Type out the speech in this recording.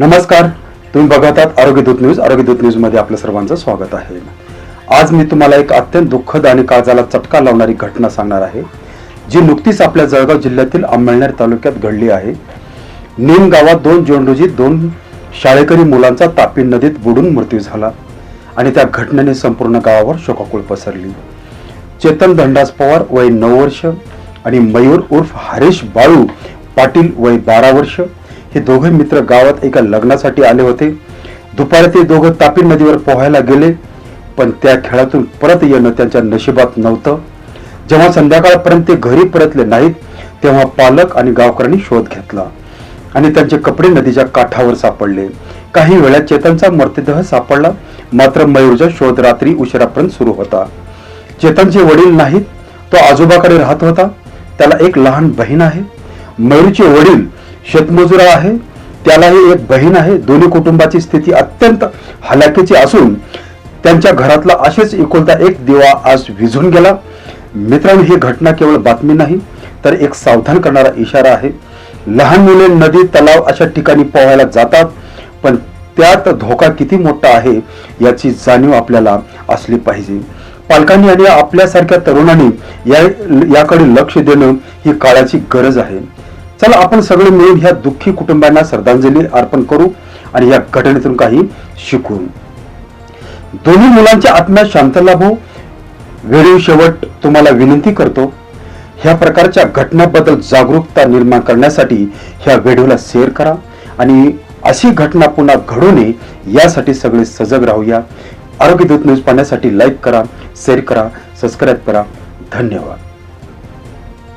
नमस्कार. तुम्ही बघत आहात आरोग्यदूत न्यूज. आरोग्य न्यूजमध्ये आपलं सर्वांचं स्वागत आहे. आज मी तुम्हाला एक अत्यंत दुःखद आणि काळजाला चटका लावणारी घटना सांगणार आहे जी नुकतीच आपल्या जळगाव जिल्ह्यातील अंमळनेर तालुक्यात घडली आहे. नीम गावात दोन जून रोजी दोन शाळेकरी मुलांचा तापी नदीत बुडून मृत्यू झाला आणि त्या घटनेने संपूर्ण गावावर शोकाकुळ पसरली. चेतन धंडास पवार वय नऊ वर्ष आणि मयूर उर्फ हरीश बाळू पाटील वय बारा वर्ष हे दोघे मित्र गावात एका लग्नासाठी आले होते. दुपारी ते दोघं तापी नदीवर पोहायला गेले पण त्या खेळातून परत येणं त्यांच्या नशिबात नव्हतं. जेव्हा संध्याकाळपर्यंत ते घरी परतले नाहीत तेव्हा पालक आणि गावकऱ्यांनी शोध घेतला आणि त्यांचे कपडे नदीच्या काठावर सापडले. काही वेळात चेतनचा मृतदेह सापडला मात्र मयूरचा शोध रात्री उशिरापर्यंत सुरू होता. चेतनचे वडील नाहीत तो आजोबाकडे राहत होता. त्याला एक लहान बहीण आहे. मयूरचे वडील शेतमजूर आहे त्यालाही एक बहीण आहे. दोन्ही कुटुंबाची स्थिती अत्यंत हलाखीची असून त्यांच्या घरातला असेच एकुलता एक दिवा आज विझून गेला. मित्रांनो ही घटना केवळ बातमी नाही तर एक सावधान करणारा इशारा आहे. लहान मुले नदी तलाव अशा ठिकाणी पोहायला जातात पण त्यात धोका किती मोठा आहे याची जाणीव आपल्याला असली पाहिजे. पालकांनी आणि आपल्यासारख्या तरुणांनी या याकडे लक्ष देणं ही काळाची गरज आहे. चला आपण सगळे मिळून ह्या दुःखी कुटुंबांना श्रद्धांजली अर्पण करू आणि या घटनेतून काही शिकू दोन्ही मुलांच्या आत्म्यात शांत लाभो. वेळी शेवट तुम्हाला विनंती करतो ह्या प्रकारच्या घटनाबद्दल जागरूकता निर्माण करण्यासाठी ह्या व्हिडिओला शेअर करा आणि अशी घटना पुन्हा घडू नये यासाठी सगळे सजग राहूया. आरोग्यदूत न्यूज पाहण्यासाठी लाईक करा शेअर करा सबस्क्राईब करा. धन्यवाद.